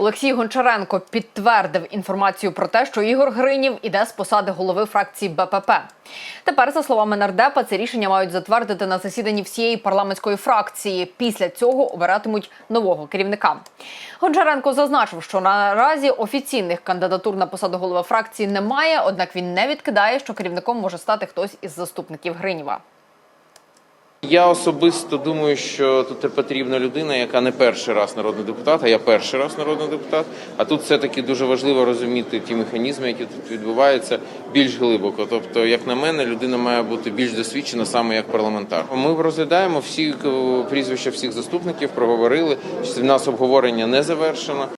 Олексій Гончаренко підтвердив інформацію про те, що Ігор Гринів іде з посади голови фракції БПП. Тепер, за словами нардепа, це рішення мають затвердити на засіданні всієї парламентської фракції. Після цього обиратимуть нового керівника. Гончаренко зазначив, що наразі офіційних кандидатур на посаду голови фракції немає однак він не відкидає, що керівником може стати хтось із заступників Гриніва. Я особисто думаю, що тут потрібна людина, яка не перший раз народний депутат, а я перший раз народний депутат. А тут все-таки дуже важливо розуміти ті механізми, які тут відбуваються, більш глибоко. Тобто, як на мене, людина має бути більш досвідчена саме як парламентар. Ми розглядаємо всі е, прізвища всіх заступників, проговорили. В нас обговорення не завершено.